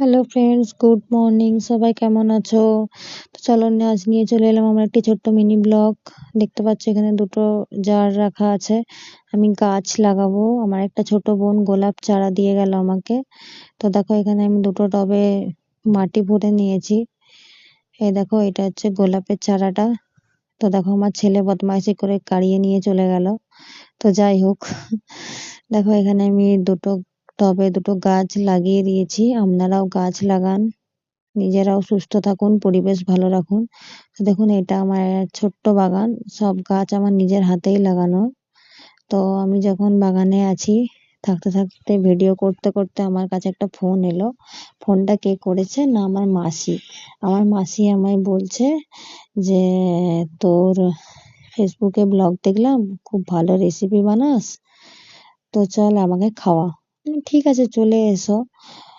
Hello friends good morning সবাই কেমন আছো? তো চলো আজ নিয়ে চলে এলাম আমার একটি ছোট্ট মিনি ব্লগ দেখতে পাচ্ছ এখানে দুটো জার রাখা আছে। আমি গাছ লাগাবো। আমার একটা ছোট বোন গোলাপ চারা দিয়ে গেল আমাকে। তো দেখো, এখানে আমি দুটো টবে মাটি ভরে নিয়েছি। এই দেখো, এটা হচ্ছে গোলাপের চারাটা। তো দেখো, আমার ছেলে বদমাইশি করে কাড়িয়ে নিয়ে চলে গেল। তো যাই হোক, দেখো, এখানে আমি দুটো টবে দুটো গাছ লাগিয়ে দিয়েছি, আপনারাও গাছ লাগান, নিজেরাও সুস্থ থাকুন, পরিবেশ ভালো রাখুন। দেখুন, এটা আমার ছোট্ট বাগান, সব গাছ আমার নিজের হাতেই লাগানো। তো আমি যখন বাগানে আছি, থাকতে থাকতে, ভিডিও করতে করতে আমার কাছে একটা ফোন এলো। ফোনটা কে করেছে না আমার মাসি? আমার মাসি আমায় বলছে যে, তোর ফেসবুকে ব্লগ দেখলাম, খুব ভালো রেসিপি বানাস, তো চল আমাকে খাওয়া। ঠিক আছে চলে এসো।